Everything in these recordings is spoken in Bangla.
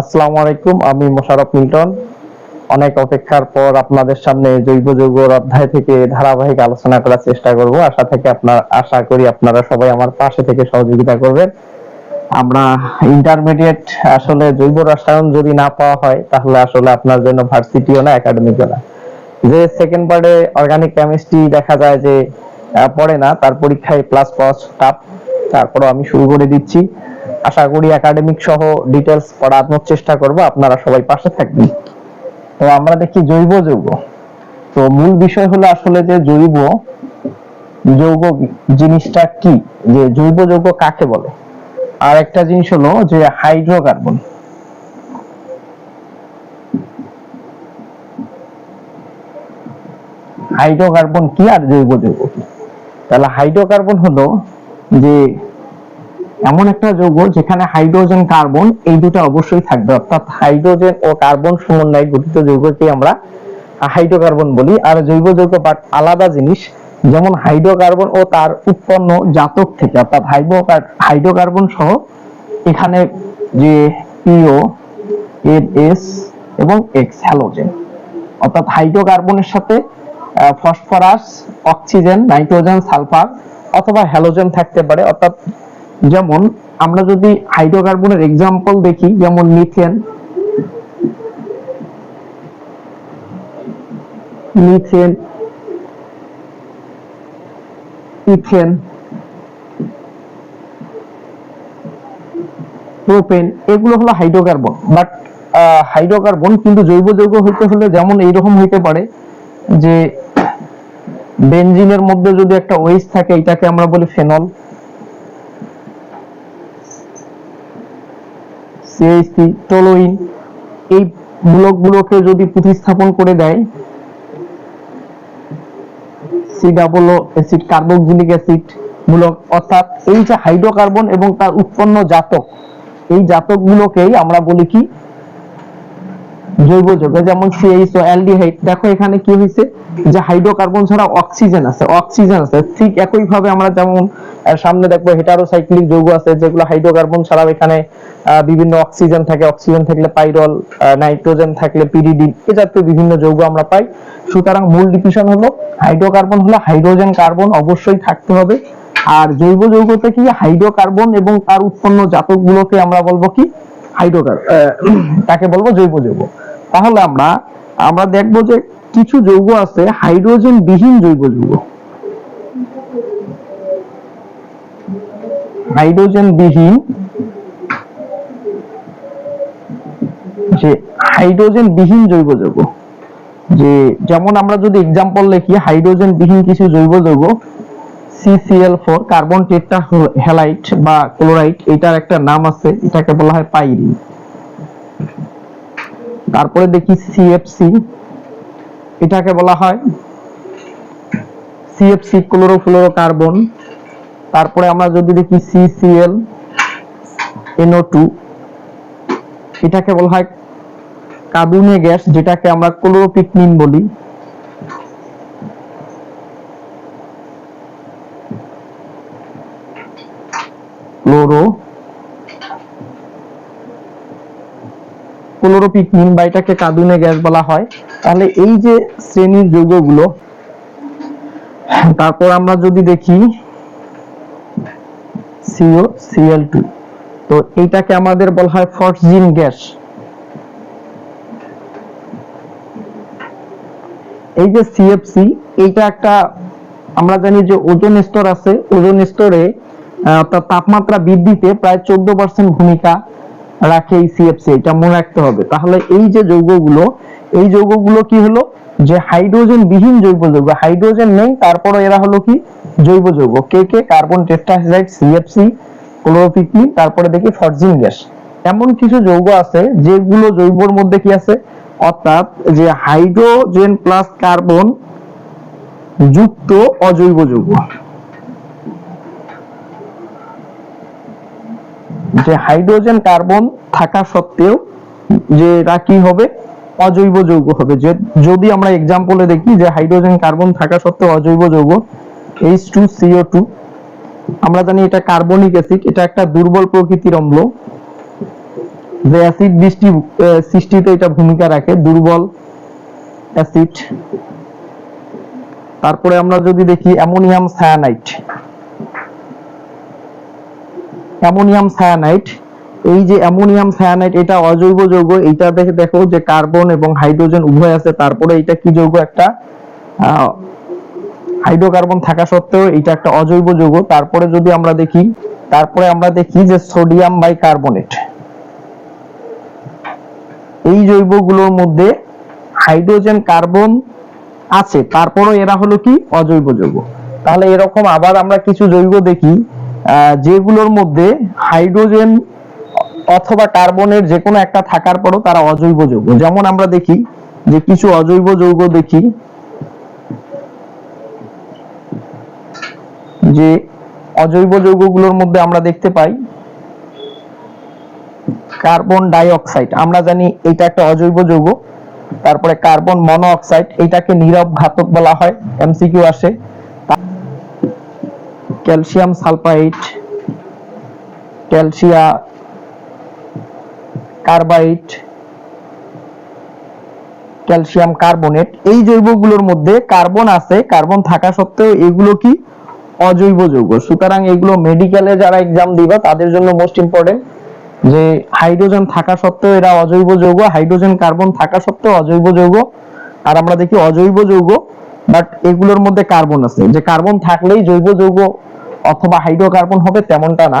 আসসালামু আলাইকুম, আমি মোশাররফ মিল্টন। অনেক অপেক্ষার পর আপনাদের সামনে জৈব যৌগর অধ্যায় থেকে ধারাবাহিক আলোচনা করার চেষ্টা করব। আশা থেকে আপনার, আশা করি আপনারা সবাই আমার পাশে থেকে সহযোগিতা করবেন। আমরা ইন্টারমিডিয়েট আসলে জৈব রসায়ন যদি না পাওয়া হয়, তাহলে আসলে আপনার জন্য ভার্সিটিও না একাডেমিকও না। যে সেকেন্ড পার্টে অর্গানিক কেমিস্ট্রি দেখা যায় যে পড়ে না, তার পরীক্ষায় প্লাস পাওয়া টাফ তারপরও আমি শুরু করে দিচ্ছি। আশা করি একাডেমিক সহ ডিটেলস পড়ানোর চেষ্টা করব, আপনারা সবাই পাশে থাকবেন। তো আমরা দেখি জৈব যৌগ। তো মূল বিষয় হলো আসলে যে জৈব যৌগ জিনিসটা কি? যে জৈব যৌগ কাকে বলে? আর একটা জিনিস হলো যে হাইড্রোকার্বন হাইড্রোকার্বন কি আর জৈব যৌগ কি? তাহলে হাইড্রোকার্বন হলো যে এমন একটা যৌগ যেখানে হাইড্রোজেন, কার্বন এই দুটো অবশ্যই থাকবে। অর্থাৎ হাইড্রোজেন ও কার্বন সমন্বয়ে গঠিত যৌগকে আমরা হাইড্রোকার্বন বলি। আর জৈব যৌগ বাট আলাদা জিনিস, যেমন হাইড্রোকার্বন ও তার উৎপন্ন জাতক থেকে, অর্থাৎ হাইড্রোকার্বন সহ এখানে যে পিও এর এস এবং এক্স হ্যালোজেন অর্থাৎ হাইড্রোকার্বনের সাথে ফসফরাস অক্সিজেন নাইট্রোজেন সালফার অথবা হ্যালোজেন থাকতে পারে। অর্থাৎ যেমন আমরা যদি হাইড্রোকার্বনের এক্সাম্পল দেখি, যেমন মিথেন মিথেন ইথেন প্রোপেন এগুলো হলো হাইড্রোকার্বন বাট হাইড্রোকার্বন কিন্তু জৈব যৌগ হইতে হলে যেমন এইরকম হইতে পারে যে বেনজিনের মধ্যে যদি একটা ওয়েস থাকে, এটাকে আমরা বলি ফেনল সিএইচসি টলোইন এই মূলকগুলোকে যদি প্রতিস্থাপন করে দেয় C double acid carboxylic acid মূলক অর্থাৎ এই যে হাইড্রোকার্বন এবং তার উৎপন্ন জাতক, এই জাতকগুলোকেই আমরা বলি কি? জৈব যৌগ, যেমন সিএইচ অ্যালডিহাইড। দেখো এখানে কি হয়েছে? যে হাইড্রোকার্বন ছাড়া অক্সিজেন আছে অক্সিজেন আছে। ঠিক একই ভাবে আমরা যেমন সামনে দেখব হেটারোসাইক্লিক যৌগ আছে, যেগুলো হাইড্রোকার্বন ছাড়াও এখানে বিভিন্ন অক্সিজেন থাকে। অক্সিজেন থাকলে পাইরল নাইট্রোজেন থাকলে পিরিডিন এ জাতীয় বিভিন্ন যৌগ আমরা পাই। সুতরাং মূল ডিফিশন হলো, হাইড্রোকার্বন হলো হাইড্রোজেন কার্বন অবশ্যই থাকতে হবে। আর জৈব যৌগতে কি হাইড্রোকার্বন এবং তার উৎপন্ন জাতকগুলোকে আমরা বলব কি? হাইড্রোকার তাকে বলব জৈব যৌগ। তাহলে আমরা আমরা দেখব যে কিছু যৌগ আছে হাইড্রোজেন বিহীন জৈব যৌগ। হাইড্রোজেন বিহীন যে হাইড্রোজেন বিহীন জৈব যৌগ যে যেমন আমরা যদি এক্সাম্পল লিখি হাইড্রোজেন বিহীন কিছু জৈব যৌগ CCl4 কার্বন টেট্রা হ্যালাইট বা ক্লোরাইড এটার একটা নাম আছে, এটাকে বলা হয় পাইরিন। তারপরে দেখি CFC এটাকে বলা হয় CFC ক্লোরোফ্লোরোকার্বন তারপরে আমরা যদি দেখি CCl NO2 এটাকে বলা হয় কার্বনে গ্যাস, যেটাকে আমরা ক্লোরোপিকনিন বলি। ক্লোরো ক্লোরোপিকনিন বা এটাকে কাদুনে গ্যাস বলা হয়। তাহলে এই যে শ্রেণির যৌগগুলো, তারপর আমরা যদি দেখি সিও সিএল টু তো এইটাকে আমাদের বলা হয় ফসজিন গ্যাস এই যে সিএফসি এইটা একটা, আমরা জানি যে ওজোন স্তর আছে, ওজোন স্তরে তাপমাত্রা বৃদ্ধিতে প্রায় চোদ্দ পার্সেন্ট ভূমিকা রাখে এই সিএফসি এটা মনে রাখতে হবে। তাহলে এই যে যৌগগুলো, এই যৌগগুলো কি হলো? যে হাইড্রোজেন বিহীন জৈব যৌগ হাইড্রোজেন নেই, তারপরে এরা হলো কি? জৈব যৌগ, কে কে? কার্বন টেট্রাহাইড্রাইড সিএফসি ক্লোরোফিকনিন তারপরে দেখি ফরজিন গ্যাস। এমন কিছু যৌগ আছে যেগুলো জৈবর মধ্যে কি আছে? অর্থাৎ যে হাইড্রোজেন প্লাস কার্বন যুক্ত অজৈব যৌগ। যে হাইড্রোজেন, কার্বন থাকা সত্ত্বেও যে এরা কি হবে? অজৈব যৌগ হবে। যে যদি আমরা এক্সাম্পলে দেখি যে হাইড্রোজেন, কার্বন থাকা সত্ত্বেও অজৈব যৌগ H2CO2 আমরা জানি এটা কার্বনিক অ্যাসিড এটা একটা দুর্বল প্রকৃতির অম্ল, যে অ্যাসিড বৃষ্টি সৃষ্টিতে এটা ভূমিকা রাখে, দুর্বল অ্যাসিড তারপরে আমরা যদি দেখি অ্যামোনিয়াম সায়ানাইট অ্যামোনিয়াম সায়ানাইট এই যে অ্যামোনিয়াম সায়ানাইট এটা অজৈব যৌগ, এইটা দেখে দেখো যে কার্বন এবং হাইড্রোজেন উভয় আছে, তারপরে এটা কি যৌগ? একটা হাইড্রোকার্বন থাকা সত্ত্বেও এটা একটা অজৈব যৌগ। তারপরে যদি আমরা দেখি, তারপরে আমরা দেখি যে সোডিয়াম বাইকার্বনেট। এই জৈবগুলোর মধ্যে হাইড্রোজেন কার্বন আছে, তারপরও এরা হলো কি? অজৈব যৌগ। তাহলে এরকম আবার আমরা কিছু জৈব দেখি যেগুলোর মধ্যে হাইড্রোজেন অথবা কার্বনের যে কোনো একটা থাকার পরও তারা অজৈব যৌগ। যেমন আমরা দেখি যে কিছু অজৈব যৌগ দেখি যে অজৈব যৌগগুলোর মধ্যে আমরা দেখতে পাই কার্বন ডাই অক্সাইড আমরা জানি এটা একটা অজৈব যৌগ, তারপরে কার্বন মনোঅক্সাইড, এটাকে নীরব ঘাতক বলা হয় এমসিকিউ আসে। Calcium sulphide, calcium carbide, calcium carbonate, এই জৈবগুলোর মধ্যে কার্বন আছে, কার্বন থাকা সত্ত্বেও এগুলো কি অজৈব যৌগ। সুতরাং এগুলো মেডিকেলে যারা এক্সাম দিবা, তাদের জন্য মোস্ট ইম্পর্টেন্ট যে হাইড্রোজেন থাকা সত্ত্বেও এরা অজৈব যৌগ হাইড্রোজেন কার্বন থাকা সত্ত্বেও অজৈব যৌগ। আর আমরা দেখি অজৈব যৌগ বাট এগুলোর মধ্যে কার্বন আছে। যে কার্বন থাকলেই জৈব যৌগ অথবা হাইড্রোকার্বন হবে তেমনটা না।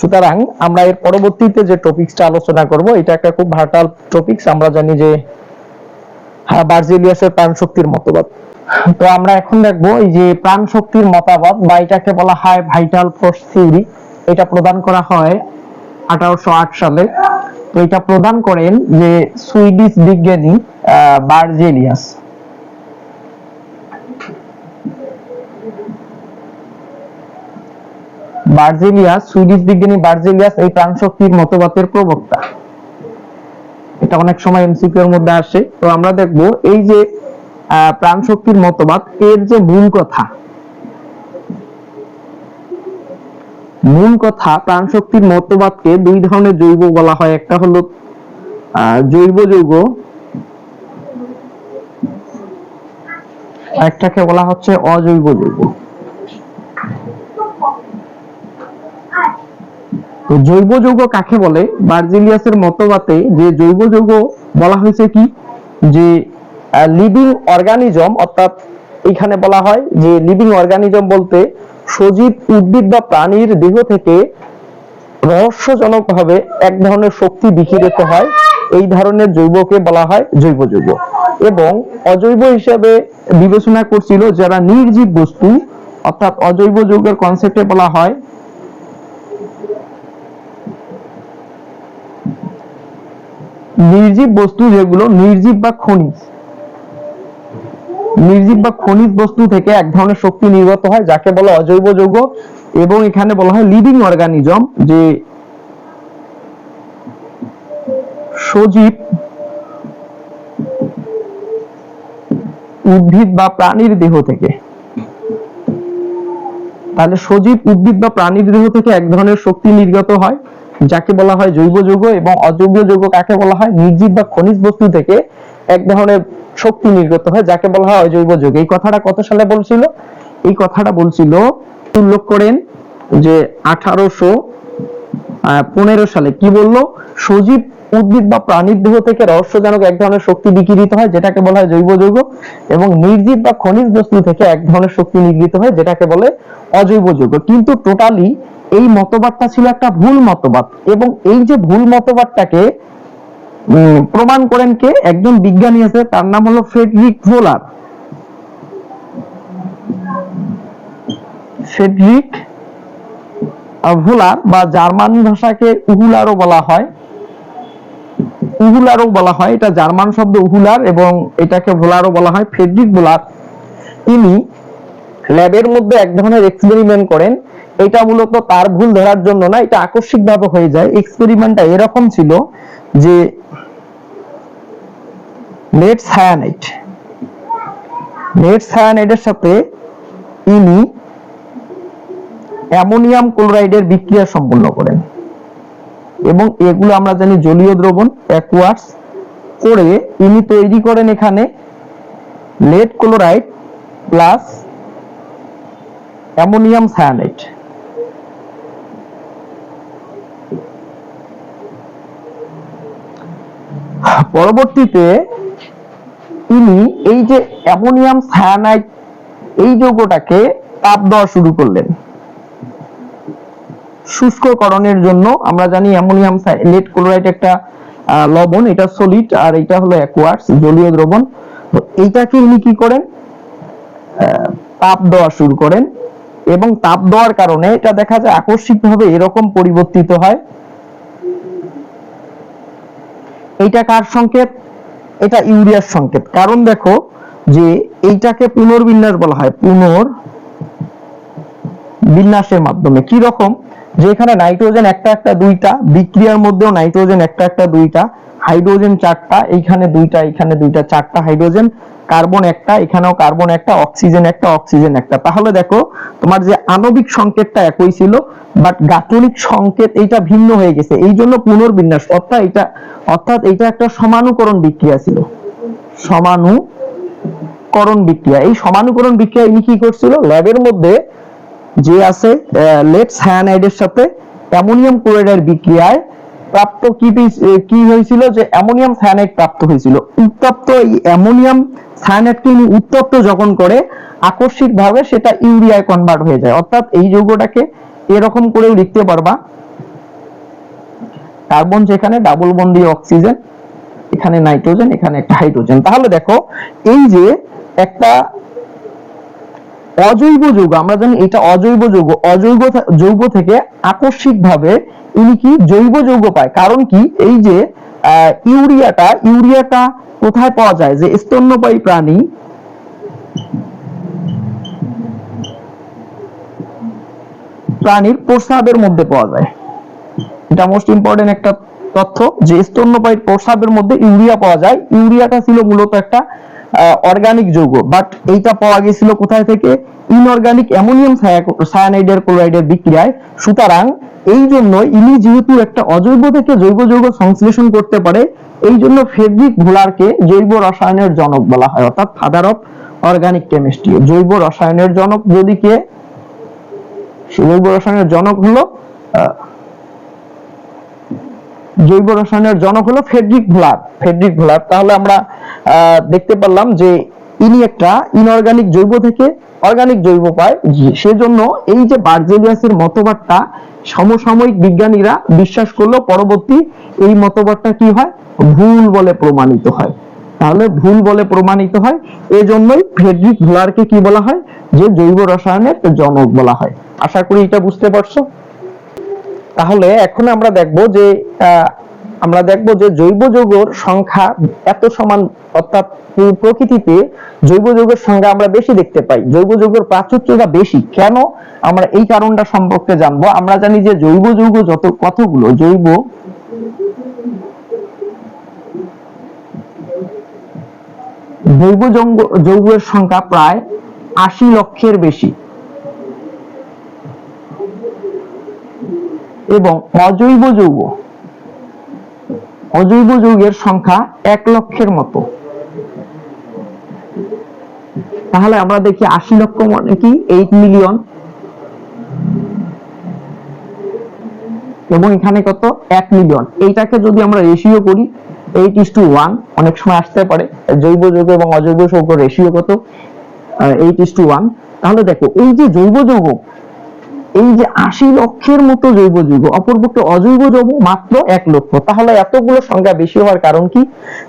সুতরাং আমরা এর পরবর্তীতে যে টপিকসটা আলোচনা করব, এটা একটা খুব ভার্টাল টপিকস আমরা জানি যে হ্যাঁ বার্জেলিয়াসের প্রাণ শক্তির মতবাদ। তো আমরা এখন দেখব এই যে প্রাণ শক্তির মতবাদ বা এটাকে বলা হয় ভাইটাল ফোর্স থিওরি এটা প্রদান করা হয় আঠারোশো আট সালে। তো এটা প্রদান করেন যে সুইডিশ বিজ্ঞানী বার্জেলিয়াস। বার্জেলিয়াস, সুইডিশ বিজ্ঞানী বার্জেলিয়াস এই প্রাণ শক্তির মতবাদের প্রবক্তা। এটা অনেক সময় এমসিকিউ এর মধ্যে আসে। তো আমরা দেখব এই যে প্রাণ শক্তির মতবাদ, এর যে মূল কথা মূল কথা প্রাণ শক্তির মতবাদকে দুই ধরনের জৈব বলা হয়। একটা হলো জৈব যৌগ একটাকে বলা হচ্ছে অজৈব যৌগ। তো জৈব যৌগ কাকে বলে? বার্জিলিয়াসের মতবাদে যে জৈব যৌগ বলা হয়েছে কি? যে লিভিং অর্গানিজম অর্থাৎ এখানে বলা হয় যে লিভিং অর্গানিজম বলতে সজীব উদ্ভিদ বা প্রাণীর দেহ থেকে রহস্যজনকভাবে এক ধরনের শক্তি বিকিরিত হয়। এই ধরনের জৈবকে বলা হয় জৈব যৌগ এবং অজৈব হিসেবে বিবেচনা করছিল যারা নির্জীব বস্তু, অর্থাৎ অজৈব যৌগের কনসেপ্টে বলা হয় নির্জীব বস্তু যেগুলো নির্জীব বা খনিজ। নির্জীব বা খনিজ বস্তু থেকে এক ধরনের শক্তি নির্গত হয়, যাকে বলা অজৈব যৌগ, এবং এখানে বলা হয় লিভিং অর্গানিজম যে সজীব উদ্ভিদ বা প্রাণীর দেহ থেকে। তাহলে সজীব উদ্ভিদ বা প্রাণীর দেহ থেকে এক ধরনের শক্তি নির্গত হয়, যাকে বলা হয় জৈব যৌগ এবং অজৈব যৌগ কাকে বলা হয়? নির্জীব বা খনিজ বস্তু থেকে এক ধরনের শক্তি নির্গত হয়, যাকে বলা হয় অজৈব যৌগ। এই কথাটা কত সালে বলছিল? এই কথাটা বলছিল, উল্লেখ করেন যে আঠারোশো পনেরো সালে। কি বলল? সজীব উদ্ভিদ বা প্রাণীর দেহ থেকে রহস্যজনক এক ধরনের শক্তি বিকিরিত হয়, যেটাকে বলা হয় জৈব যৌগ, এবং নির্জীব বা খনিজ বস্তু থেকে এক ধরনের শক্তি নির্গিত হয়, যেটাকে বলে অজৈব যৌগ। কিন্তু টোটালি এই মতবাদটা ছিল একটা ভুল মতবাদ, এবং এই যে ভুল মতবাদটাকে প্রমাণ করেন কে? একজন বিজ্ঞানী আছে, তার নাম হলো ফ্রেডরিক ভোলার। ফ্রেডরিক ভোলার বা জার্মান ভাষাকে উহুলারও বলা হয়। উহুলারও বলা হয়, এটা জার্মান শব্দ উহুলার এবং এটাকে ভোলারও বলা হয়, ফ্রেডরিক ভোলার। তিনি ল্যাবের মধ্যে এক ধরনের এক্সপেরিমেন্ট করেন। এটা মূলত তার ভুল ধরার জন্য না, এটা আকস্মিক ভাবে হয়ে যায়। এক্সপেরিমেন্টটা এরকম ছিল যে নেট সায়ানাইট নেট সায়ানাইডের সাথে ইনি অ্যামোনিয়াম ক্লোরাইডের বিক্রিয়া সম্পন্ন করেন। এবং এগুলো আমরা জানি জলীয় দ্রবণ অ্যাকুয়াস করে ইনি তৈরি করেন এখানে lead chloride plus ammonium cyanide পরবর্তীতে তিনি এই যে অ্যামোনিয়াম সায়ানাইড এই যৌগটাকে তাপ দেওয়া শুরু করলেন। শুষ্ককরণের জন্য আমরা জানি অ্যামোনিয়াম লেড ক্লোরাইড একটা লবণ, এটা সলিড আর এটা হলো অ্যাকোয়ার্স জলীয় দ্রবণ। তো এইটাকে ইনি কি করেন? তাপ দেওয়া শুরু করেন এবং তাপ দেওয়ার কারণে এটা দেখা যায় আকস্মিকভাবে এরকম পরিবর্তিত হয়। এইটা কার সংকেত? এটা ইউরিয়ার সংকেত। কারণ দেখো যে এইটাকে পুনর্বিন্যাস বলা হয়, পুনর বিন্যাসের মাধ্যমে। কি রকম যে এখানে নাইট্রোজেন একটা একটা দুইটা, বিক্রিয়ার মধ্যেও নাইট্রোজেন একটা একটা দুইটা হাইড্রোজেন চারটা, এইখানে দুইটা এখানে দুইটা, চারটা হাইড্রোজেন, কার্বন একটা, এখানেও কার্বন একটা, অক্সিজেন একটা অক্সিজেন একটা। তাহলে দেখো, তোমার যে আণবিক সংকেতটা একই ছিল বাট সংকেত এইটা ভিন্ন হয়ে গেছে। এই জন্য পুনর্বিন্যাস, অর্থাৎ এটা অর্থাৎ এটা একটা সমানুকরণ বিক্রিয়া ছিল। সমানুকরণ বিক্রিয়া। এই সমানুকরণ বিক্রিয়া ইনি কি করছিল? ল্যাবের মধ্যে যে আছে লেড সায়ানাইডের সাথে অ্যামোনিয়াম ক্লোরাইডের বিক্রিয়ায় প্রাপ্ত কি কি হয়েছিল যে অ্যামোনিয়াম সায়ানাইড প্রাপ্ত হয়েছিল। উত্তপ্ত এই অ্যামোনিয়াম সায়ানাইডকে ইনি উত্তপ্ত যখন করে আকস্মিক ভাবে সেটা ইউরিয়ায় কনভার্ট হয়ে যায়। অর্থাৎ এই যৌগটাকে এরকম করেও লিখতে পারবা। কার্বন যেখানে ডাবল বন্দি অক্সিজেন এখানে নাইট্রোজেন এখানে একটা হাইড্রোজেন তাহলে দেখো, এই যে একটা অজৈব যৌগ, আমরা জানি এটা অজৈব যৌগ অজৈব যৌগ থেকে আকস্মিক ভাবে ইনি কি জৈব যৌগ পায়। কারণ কি? এই যে ইউরিয়াটা ইউরিয়াটা কোথায় পাওয়া যায়? যে স্তন্যপায়ী প্রাণী প্রাণীর প্রস্রাবের মধ্যে পাওয়া যায়। এটা মোস্ট ইম্পর্টেন্ট একটা তথ্য যে স্তন্যপায়ী প্রস্রাবের মধ্যে ইউরিয়া পাওয়া যায়। ইউরিয়াটা ছিল মূলত একটা অর্গানিক যৌগ। বাট এইটা পাওয়া গেছিল কোথায় থেকে? ইনঅর্গানিক অ্যামোনিয়াম সায়ানাইডের ক্লোরাইডের বিক্রিয়ায়। সুতরাং এই জন্য ইনি যেহেতু একটা অজৈব থেকে জৈব যৌগ সংশ্লেষণ করতে পারে, এই জন্য ফেডরিক ভোলারকে জৈব রসায়নের জনক বলা হয়, অর্থাৎ ফাদার অফ অর্গানিক কেমিস্ট্রি জৈব রসায়নের জনক যদি কে? জৈব রসায়নের জনক হলো জৈব রসায়নের জনক হলো ফেডরিক ভোলার। ফেডরিক ভোলার, তাহলে আমরা দেখতে পারলাম যে ইনি একটা ইনঅর্গানিক জৈব থেকে অর্গানিক জৈব পায়। সেজন্য এই যে বার্জেলিয়াসের মতবাদটা, সমসাময়িক বিজ্ঞানীরা বিশ্বাস করল, পরবর্তী এই মতবাদটা কি হয়? ভুল বলে প্রমাণিত হয়। তাহলে ভুল বলে প্রমাণিত হয় এই জন্যই ফেডরিক ভোলারকে কি বলা হয়? যে জৈব রসায়নের জনক বলা হয়। আশা করি এটা বুঝতে পারছ? তাহলে এখন আমরা দেখব যে আমরা দেখব যে জৈব যৌগর সংখ্যা এত সমান, অর্থাৎ প্রকৃতিতে জৈব যৌগের সংখ্যা আমরা বেশি দেখতে পাই। জৈব যৌগের প্রাচুর্যটা বেশি। কেন? আমরা এই কারণটা সম্পর্কে জানব। আমরা জানি যে জৈব যৌগ যত, কতগুলো? জৈব জৈব যৌগ- যৌগের সংখ্যা প্রায় আশি লক্ষের বেশি। এবং অজৈব যৌগ। অজৈব যৌগের সংখ্যা এক লক্ষের মতো। তাহলে আমরা দেখি আশি লক্ষ মানে কি? এইট মিলিয়ন এবং এখানে কত? এক মিলিয়ন এইটাকে যদি আমরা রেশিও করি এইট ইস টু ওয়ান অনেক সময় আসতে পারে, জৈব যৌগ এবং অজৈব যৌগ রেশিও কত? এইট ইস টু ওয়ান তাহলে দেখো, এই যে জৈব যৌগ এই যে আশি লক্ষের মতো জৈব যৌগ অপরপক্ষে অজৈব যৌগ মাত্র এক লক্ষ। তাহলে এতগুলো সংখ্যা বেশি হওয়ার কারণ কি?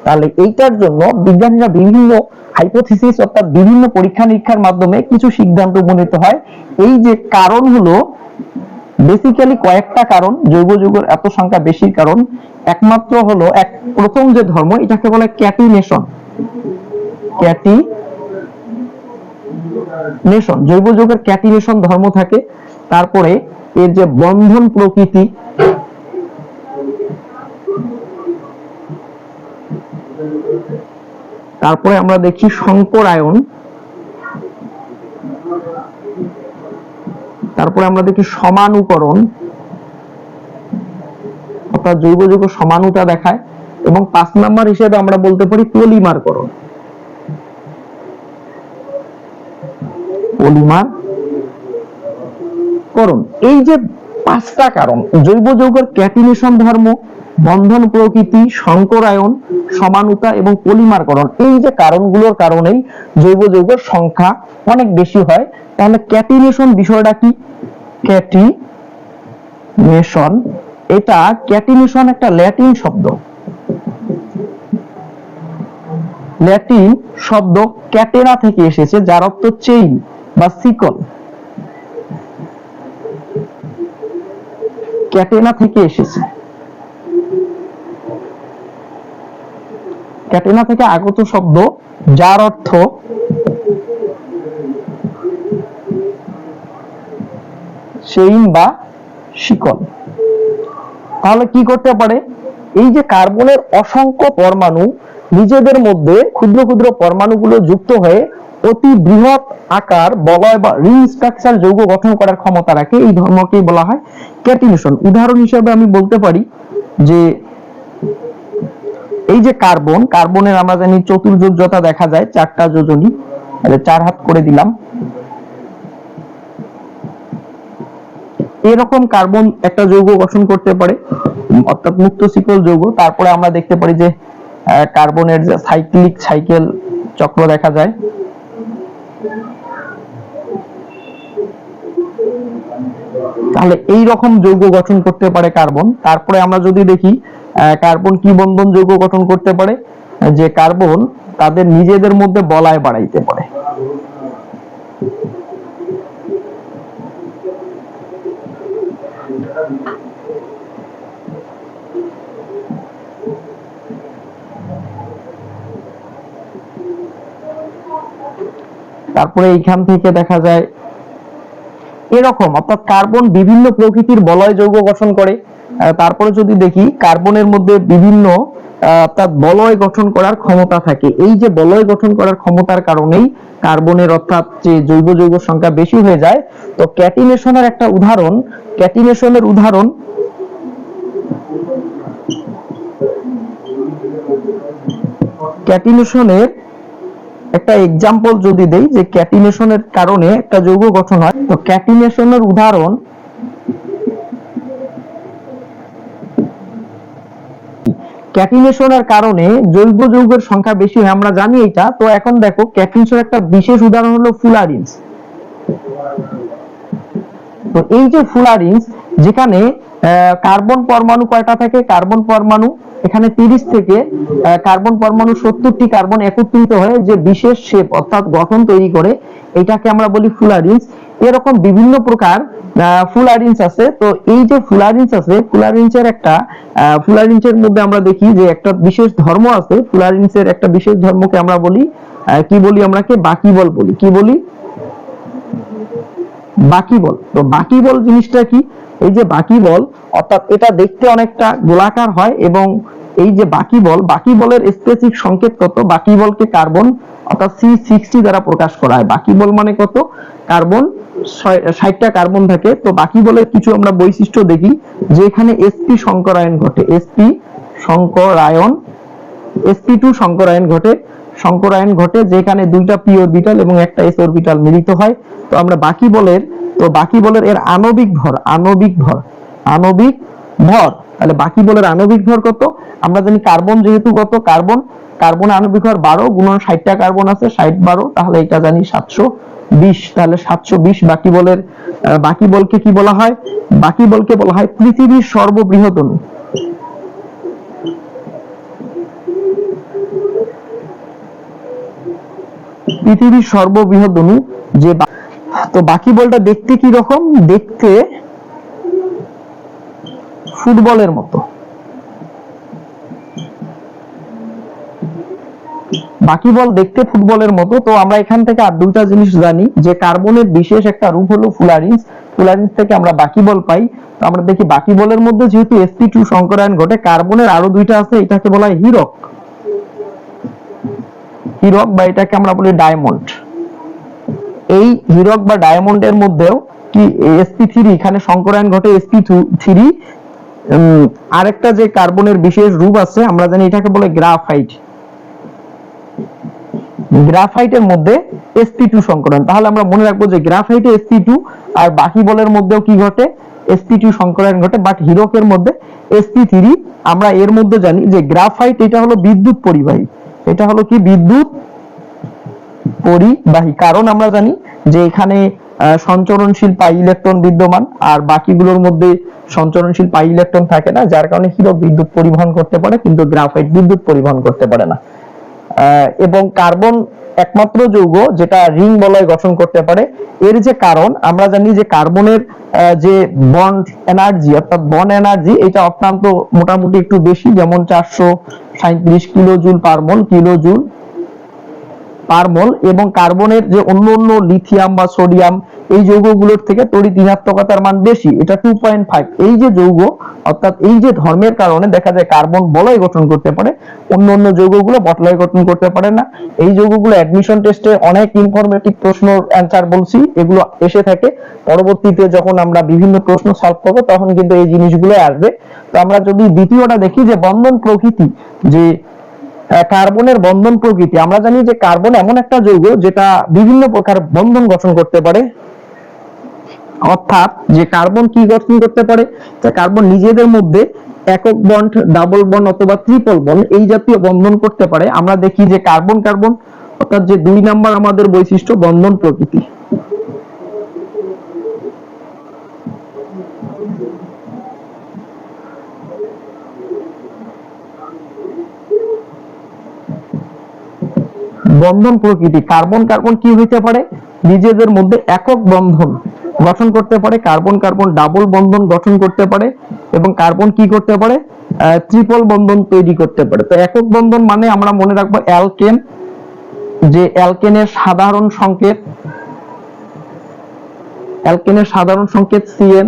তাহলে এইটার জন্য বিজ্ঞানীরা বিভিন্ন হাইপোথিসিস অর্থাৎ বিভিন্ন পরীক্ষা নিরীক্ষার মাধ্যমে কিছু সিদ্ধান্ত উপনীত হয়। এই যে কারণ হলো বেসিক্যালি কয়েকটা কারণ, জৈব যৌগের এত সংখ্যা বেশির কারণ। একমাত্র হলো এক, প্রথম যে ধর্ম, এটাকে বলে ক্যাটিনেশন ক্যাটি নেশন জৈব যৌগের ক্যাটিনেশন ধর্ম থাকে। তারপরে এর যে বন্ধন প্রকৃতি, তারপরে আমরা দেখি সংকরায়ন তারপরে আমরা দেখি সমানুকরণ, অর্থাৎ জৈব যৌগ সমানুতা দেখায়, এবং পাঁচ নাম্বার হিসেবে আমরা বলতে পারি পলিমারকরণ। পলিমার করণ এই যে পাঁচটা কারণ, জৈব যৌগের ক্যাটিনেশন ধর্ম, বন্ধন প্রকৃতি সংকরায়ন সমানুতা এবং পলিমারকরণ, এই যে কারণগুলোর কারণেই জৈব যৌগের সংখ্যা অনেক বেশি হয়। তাহলে ক্যাটিনেশন বিষয়টা কি? ক্যাটিনেশন এটা ক্যাটিনেশন একটা ল্যাটিন শব্দ। ল্যাটিন শব্দ ক্যাটেনা থেকে এসেছে, যার অর্থ চেইন বা সিকল। ক্যাটেনা থেকে এসেছে। ক্যাটেনা থেকে আগত শব্দ, যার অর্থ চেইন বা শিকল। তাহলে কি করতে পারে? এই যে কার্বনের অসংখ্য পরমাণু নিজেদের মধ্যে ক্ষুদ্র ক্ষুদ্র পরমাণুগুলো যুক্ত হয়ে অতি বৃহৎ আকার, বলয় বা রিং স্ট্রাকচার যৌগ গঠন করার ক্ষমতা রাখে। এই ধর্মকেই বলা হয় ক্যাটিনেশন উদাহরণ হিসেবে আমি বলতে পারি যে এই যে কার্বন কার্বনের আমরা জানি চতুর্যোজ্যতা দেখা যায়, চারটা যোজনী চার হাত করে দিলাম। এরকম কার্বন একটা যৌগ গঠন করতে পারে, অর্থাৎ মুক্ত শিকল যৌগ। তারপরে আমরা দেখতে পারি যে কার্বনের সাইক্লিক সাইকেল চক্র দেখা যায়। তাহলে এই রকম যৌগ গঠন করতে পারে কার্বন। তারপরে আমরা যদি দেখি কার্বন কি বন্ধন যৌগ গঠন করতে পারে? যে কার্বন তাদের নিজেদের মধ্যে বলায় বাড়াইতে পারে। তারপরে এইখান থেকে দেখা যায় এরকম, অর্থাৎ কার্বন বিভিন্ন প্রকৃতির বলয় যৌগ গঠন করে। তারপরে যদি দেখি, কার্বনের মধ্যে বিভিন্ন অর্থাৎ বলয় গঠন করার ক্ষমতা থাকে। এই যে বলয় গঠন করার ক্ষমতার কারণেই কার্বনের, অর্থাৎ যে জৈব যৌগ সংখ্যা বেশি হয়ে যায়, তো ক্যাটিনেশনের একটা উদাহরণ, ক্যাটিনেশনের উদাহরণ ক্যাটিনেশনের একটা এক্সাম্পল যদি দেই যে ক্যাটিনেশনের কারণে একটা যৌগ গঠন হয়, তো ক্যাটিনেশনের উদাহরণ ক্যাটিনেশনের কারণে জৈব যৌগের সংখ্যা বেশি হয়, আমরা জানি এটা। তো এখন দেখো ক্যাটিনেশনের একটা বিশেষ উদাহরণ হলো ফুলারিন্স তো এই যে ফুলারিন্স যেখানে কার্বন পরমাণু কয়টা থাকে? কার্বন পরমাণু এখানে তিরিশ থেকে কার্বন পরমাণু সত্তরটি কার্বন একত্রিত হয়ে যে বিশেষ শেপ অর্থাৎ গঠন তৈরি করে, এটাকে আমরা বলি ফুলারিন্স। এরকম বিভিন্ন প্রকার ফুলারিন্স আছে। তো এই যে ফুলারিন্স আছে, ফুলারিন্সের একটা ফুলারিন্সের মধ্যে আমরা দেখি যে একটা বিশেষ ধর্ম আছে। ফুলারিন্সের একটা বিশেষ ধর্মকে আমরা বলি কি বলি আমরা কে বাকিবল বলি। কি বলি? বাকিবল তো বাকিবল জিনিসটা কি? এই যে বাকিবল অর্থাৎ এটা দেখতে অনেকটা গোলাকার হয় এবং এই যে বাকিবল বাকিবলের স্পেসিফিক সংকেত কত? বাকিবলকে কার্বন অর্থাৎ সি সিক্সটি দ্বারা প্রকাশ করা হয়। বাকিবল মানে কত? কার্বন ষাটটা কার্বন থাকে। তো বাকি বলের কিছু আমরা বৈশিষ্ট্য দেখি যে এখানে এসপি সংকরায়ন ঘটে। এসপি সংকরায়ন sp2 টু সংকরায়ন ঘটে। সংকরায়ন ঘটে, যেখানে দুইটা পি অরবিটাল এবং একটা এস অরবিটাল মিলিত হয়। তো আমরা বাকি বলের, তো বাকি বলের এর আণবিক ভর আণবিক ভর আণবিক ভর। তাহলে বাকি বলের আণবিক ভর কত? আমরা জানি কার্বন যেহেতু কত? কার্বন। কার্বন আণবিক ভর বারো, গুণন ষাটটা কার্বন আছে, ষাট বারো, তাহলে এটা জানি সাতশো বিশ। তাহলে সাতশো বিশ বাকি বলের বাকি বলকে কি বলা হয়? বাকি বলকে বলা হয় পৃথিবীর সর্ববৃহৎ অণু। পৃথিবীর সর্ববৃহৎ অণু যে তো বাকি বলটা দেখতে কি রকম? দেখতে ফুটবলের মতো। বাকি বল দেখতে ফুটবলের মতো। তো আমরা এখান থেকে আর দুইটা জিনিস জানি, যে কার্বনের বিশেষ একটা রূপ হলো ফুলারিন্স। ফুলারিন্স থেকে আমরা বাকি বল পাই। তো আমরা দেখি বাকি বলের মধ্যে যেহেতু sp2 টু সংকরায়ন ঘটে, কার্বনের আরও দুইটা আছে, এটাকে বলা হয় হিরক। হিরক বা এটাকে আমরা বলি ডায়মন্ড। এই হিরক বা ডায়মন্ডের মধ্যেও কি sp3 এখানে সংকরায়ন ঘটে sp3 উম, আরেকটা যে কার্বনের বিশেষ রূপ আছে আমরা জানি এটাকে বলে গ্রাফাইট। গ্রাফাইটের মধ্যে sp2 সংকরণ তাহলে আমরা মনে রাখব যে গ্রাফাইটে sp2 আর বাকি বলের মধ্যেও কি ঘটে? এসপি টু সংকরণ ঘটে বাট হিরকের মধ্যে এসপি থ্রি আমরা এর মধ্যে জানি যে গ্রাফাইট এটা হলো বিদ্যুৎ পরিবাহী। এটা হলো কি বিদ্যুৎ পরিবাহী। কারণ আমরা জানি যে এখানে সঞ্চরণশীল পাই ইলেকট্রন বিদ্যমান, আর বাকিগুলোর মধ্যে সঞ্চরণশীল পাই ইলেকট্রন থাকে না, যার কারণে হিরক বিদ্যুৎ পরিবহন করতে পারে, কিন্তু গ্রাফাইট বিদ্যুৎ পরিবহন করতে পারে না। এবং কার্বন একমাত্র যৌগ, যেটা রিং বলয় গঠন করতে পারে। এর যে কারণ, আমরা জানি যে কার্বনের যে বন্ড এনার্জি, অর্থাৎ বন্ড এনার্জি, এটা অত্যন্ত মোটামুটি একটু বেশি, যেমন চারশো সাঁত্রিশ kilo joule per mole kilo joule per এবং কার্বনের যে অন্য অন্য লিথিয়াম বা সোডিয়াম এই যৌগগুলোর থেকে তড়িৎ ঋণাত্মকতার মান বেশি, এটা টু পয়েন্ট ফাইভ এই যে যৌগ, অর্থাৎ এই যে ধর্মের কারণে দেখা যায় কার্বন বলয় গঠন করতে পারে, অন্য অন্য যৌগগুলো বলয় গঠন করতে পারে না। এই যৌগগুলো অ্যাডমিশন টেস্টে অনেক ইনফরমেটিভ প্রশ্ন অ্যান্সার বলছি, এগুলো এসে থাকে। পরবর্তীতে যখন আমরা বিভিন্ন প্রশ্ন সলভ করব, তখন কিন্তু এই জিনিসগুলো আসবে। তো আমরা যদি দ্বিতীয়টা দেখি যে বন্ধন প্রকৃতি, যে কার্বনের বন্ধন প্রকৃতি, আমরা জানি যে কার্বন এমন একটা যৌগ যেটা বিভিন্ন প্রকার বন্ধন গঠন করতে পারে। অর্থাৎ যে কার্বন কি গঠন করতে পারে কার্বন নিজেদের মধ্যে একক বন্ড ডাবল বন্ড অথবা ট্রিপল বন্ড এই জাতীয় বন্ধন করতে পারে। আমরা দেখি যে কার্বন কার্বন অর্থাৎ যে দুই নাম্বার আমাদের বৈশিষ্ট্য, বন্ধন প্রকৃতি। বন্ধন প্রকৃতি কার্বন কার্বন কি হইতে পারে? নিজেদের মধ্যে একক বন্ধন। গঠন করতে পারে, কার্বন কার্বন, ডাবল বন্ধন গঠন করতে পারে এবং কার্বন কি করতে পারে? ট্রিপল বন্ধন তৈরি করতে পারে। তো একক বন্ধন মানে আমরা মনে রাখব অ্যালকেন, যে অ্যালকেনের সাধারণ সংকেত, অ্যালকেনের সাধারণ সংকেত CN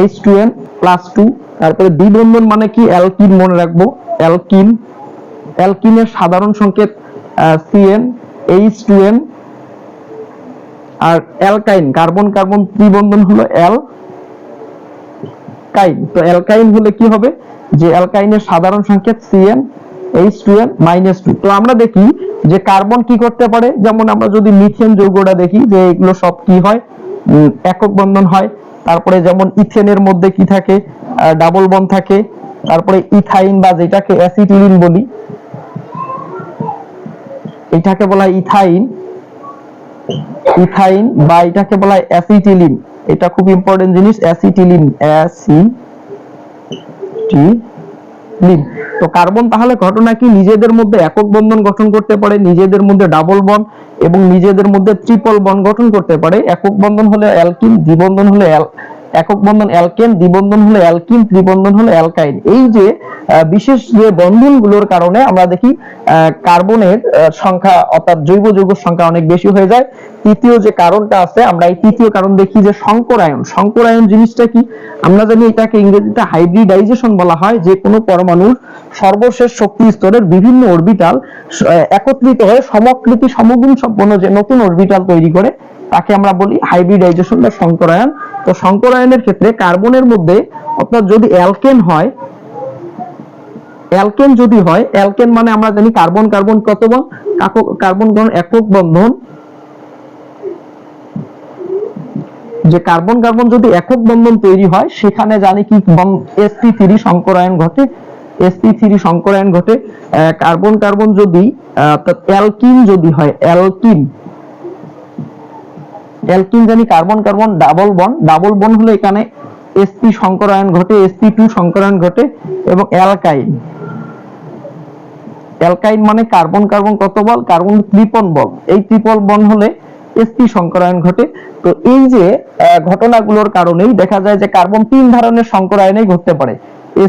H two N plus two তারপরে দ্বিবন্ধন মানে কি? অ্যালকিন মনে রাখব, অ্যালকিন। অ্যালকিনের সাধারণ সংকেত সিএন এইচ টু এন আর অ্যালকাইন, কার্বন কার্বন ত্রিবন্ধন হলো অ্যাল কাইন। তো অ্যালকাইন হলে কি হবে? যে অ্যালকাইনের সাধারণ সংকেত CN H two N minus two তো আমরা দেখি যে কার্বন কি করতে পারে? যেমন আমরা যদি মিথেন যৌগটা দেখি যে এগুলো সব কি হয়? একক বন্ধন হয়। তারপরে যেমন ইথেনের মধ্যে কি থাকে? ডাবল বন্ড থাকে। তারপরে ইথাইন বা যেটাকে অ্যাসিটিলিন বলি, এটাকে বলা হয় ইথাইন। ইথাইন বা এটাকে বলা হয় অ্যাসিটিলিন। এটা খুব ইম্পর্টেন্ট জিনিস, অ্যাসিটিলিন অ্যাসিটিলিন। তো কার্বন তাহলে ঘটনা কি? নিজেদের মধ্যে একক বন্ধন গঠন করতে পারে, নিজেদের মধ্যে ডাবল বন্ড এবং নিজেদের মধ্যে ট্রিপল বন্ড গঠন করতে পারে। একক বন্ধন হলে অ্যালকিন দ্বিবন্ধন হলে একক বন্ধন অ্যালকেন, দ্বিবন্ধন হলে অ্যালকিন, ত্রিবন্ধন হলে অ্যালকাইন। এই যে বিশেষ যে বন্ধনগুলোর কারণে আমরা দেখি কার্বনের সংখ্যা অর্থাৎ জৈব যৌগের সংখ্যা অনেক বেশি হয়ে যায়। তৃতীয় যে কারণটা আছে, আমরা এই তৃতীয় কারণ দেখি যে সংকরায়ন। সংকরায়ন জিনিসটা কি? আমরা জানি এটাকে ইংরেজিতে হাইব্রিডাইজেশন বলা হয়, যে কোনো পরমাণুর সর্বশেষ শক্তি স্তরের বিভিন্ন অরবিটাল একত্রিত হয়ে সমকৃতি সমগুণ সম্পন্ন যে নতুন অরবিটাল তৈরি করে তাকে আমরা বলি হাইব্রিডাইজেশন বা সংকরায়ন। তো সংকরায়নের ক্ষেত্রে কার্বনের মধ্যে অর্থাৎ যদি অ্যালকেন হয়, অ্যালকেন যদি হয়, অ্যালকেন মানে আমরা জানি কার্বন কার্বন কত বন্ধন কার্বন কার্বন একক বন্ধন। যে কার্বন কার্বন যদি একক বন্ধন তৈরি হয়, সেখানে জানি কি sp3 থ্রি সংকরায়ন ঘটে। Sp3 থ্রি সংকরায়ন ঘটে। কার্বন কার্বন যদি অ্যালকিন যদি হয়, অ্যালকিন। অ্যালকিন জানি carbon carbon double bond. Double bond হলে এখানে sp সংকরায়ন ঘটে sp2 সংকরায়ন ঘটে এবং অ্যালকাইন। অ্যালকাইন মানে কার্বন কার্বন কত বল? কার্বন ত্রিপল বল। এই ত্রিপল বন হলে sp সংকরায়ন ঘটে। তো এই যে ঘটনাগুলোর কারণেই দেখা যায় যে কার্বন তিন ধরনের সংকরায়নেই ঘটতে পারে।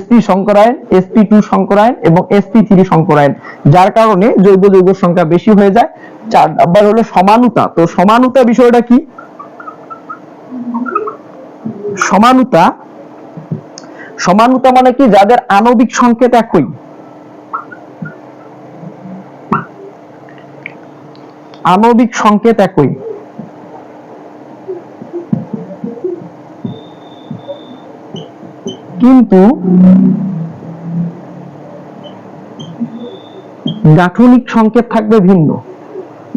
Sp সংকরায়ন sp2 সংকরায়ন এবং sp3 সংকরায়ন। যার কারণে জৈব যৌগের সংখ্যা বেশি হয়ে যায়। চার নাম্বার হলো সমানুতা। তো সমানুতা বিষয়টা কি? সমানুতা সমানুতা মানে কি? যাদের আণবিক সংকেত একই। আণবিক সংকেত একই। কিন্তু গাঠনিক সংকেত থাকবে ভিন্ন।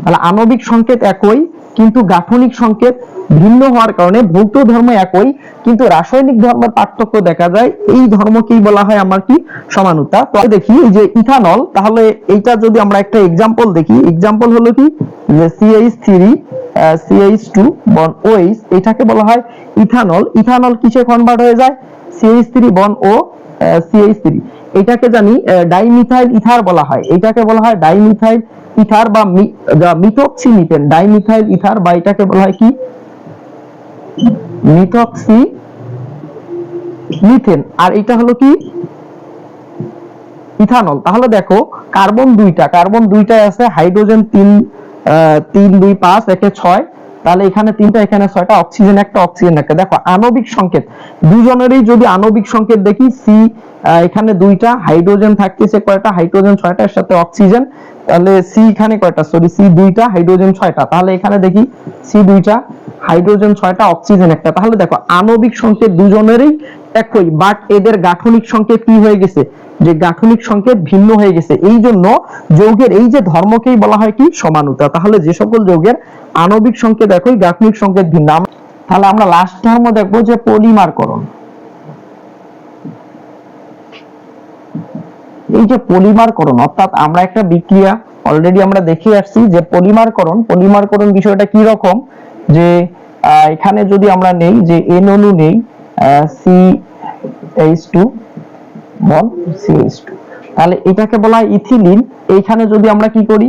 তাহলে আণবিক সংকেত একই, কিন্তু গাঠনিক সংকেত ভিন্ন হওয়ার কারণে ভৌত ধর্ম একই, কিন্তু রাসায়নিক ধর্মের পার্থক্য দেখা যায়। এই ধর্মকেই বলা হয় আমার কি? সমানুতা। তো দেখি যে ইথানল, তাহলে এইটা যদি আমরা একটা এক্সাম্পল দেখি এক্সাম্পল হলো কি? যে সিএইচ থ্রি সিএইচ টু বন ওইচ এটাকে বলা হয় ইথানল। ইথানল কিসে কনভার্ট হয়ে যায়? সিএইচ থ্রি বন ও সিএইচ থ্রি এটাকে জানি ডাইমিথাইল ইথার বলা হয়, এটাকে বলা হয় ডাইমিথাইল ইথার বা মিথক্সি ডাইমিথাইল ইথার বা এটাকে বলা হয় কি? মিথক্সি মিথেন আর এটা হলো কি? ইথানল। তাহলে দেখো, কার্বন দুইটা, কার্বন দুইটায় আছে হাইড্রোজেন তিন তিন, দুই, পাঁচ, একে ছয় তাহলে এখানে তিনটা, এখানে ছয়টা, অক্সিজেন একটা অক্সিজেন একটা। দেখো, আণবিক সংকেত। দুজনেরই যদি আণবিক সংকেত দেখি সি এখানে দুইটা, হাইড্রোজেন থাকতেছে কয়টা? হাইড্রোজেন ছয়টার সাথে অক্সিজেন। তাহলে সি এখানে কয়টা? সরি সি দুইটা, হাইড্রোজেন ছয়টা। তাহলে এখানে দেখি সি দুইটা, হাইড্রোজেন ছয়টা, অক্সিজেন একটা। তাহলে দেখো, আণবিক সংকেত দুজনেরই একই বাট এদের গাঠনিক সংকেত কি হয়ে গেছে? যে গাঠনিক সংকেত ভিন্ন হয়ে গেছে। এই জন্য যৌগের এই যে ধর্মকেই বলা হয় কি? সমানুতা। তাহলে যে সকল যৌগের আণবিক সংকেত একই, গাঠনিক সংকেত ভিন্ন। তাহলে আমরা লাস্ট ধর্ম দেখব যে পলিমারকরণ। এই যে পলিমারকরণ, অর্থাৎ আমরা একটা বিক্রিয়া অলরেডি আমরা দেখে আসছি যে পলিমারকরণ পলিমারকরণ বিষয়টা কি রকম? যে এখানে যদি আমরা নেই, যে এন অণু নেই এইচ টু বল সিএইচ টু তাহলে এটাকে বলা হয় ইথিলিন। এইখানে যদি আমরা কি করি,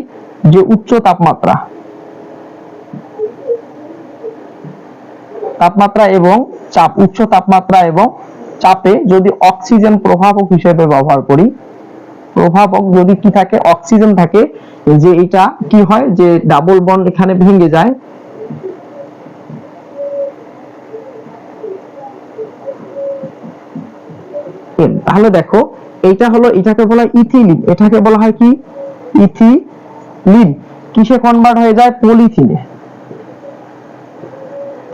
যে উচ্চ তাপমাত্রা তাপমাত্রা এবং চাপ, উচ্চ তাপমাত্রা এবং চাপে যদি অক্সিজেন প্রভাবক হিসেবে ব্যবহার করি, প্রভাবক যদি কি থাকে, অক্সিজেন থাকে যে এটা কি হয়, যে ডাবল বন্ড এখানে ভেঙে যায় এন। তাহলে দেখো, এইটা হলো এটাকে বলা ইথিলিন। এটাকে বলা হয় কি? ইথিলিন। কিসে কনভার্ট হয়ে যায়? পলিথিনে।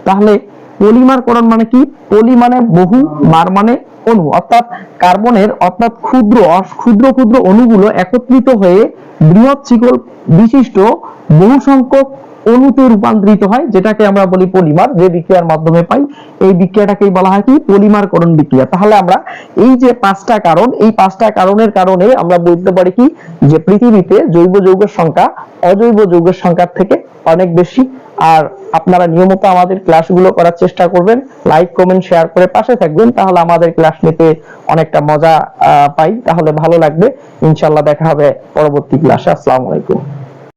তাহলে পলিমারকরণ মানে কি? পলি মানে বহু, মার মানে অণু। অর্থাৎ কার্বনের, অর্থাৎ ক্ষুদ্র ক্ষুদ্র ক্ষুদ্র অণুগুলো একত্রিত হয়ে বৃহৎ শিকল বিশিষ্ট বহু সংখ্যক অণুতে রূপান্তরিত হয়, যেটাকে আমরা বলি পলিমার, যে বিক্রিয়ার মাধ্যমে পাই। এই বিক্রিয়াটাকেই বলা হয় কি? পলিমারকরণ বিক্রিয়া। তাহলে আমরা এই যে পাঁচটা কারণ, এই পাঁচটা কারণের কারণে আমরা বলতে পারি কি? যে পৃথিবীতে জৈব যৌগের সংখ্যা অজৈব যৌগের সংখ্যার থেকে অনেক বেশি। আর আপনারা নিয়মিত আমাদের ক্লাসগুলো করার চেষ্টা করবেন। লাইক, কমেন্ট, শেয়ার করে পাশে থাকবেন। তাহলে আমাদের ক্লাস নিতে অনেকটা মজা পাই। তাহলে ভালো লাগবে। ইনশাল্লাহ দেখা হবে পরবর্তী ক্লাসে। আসসালামু আলাইকুম।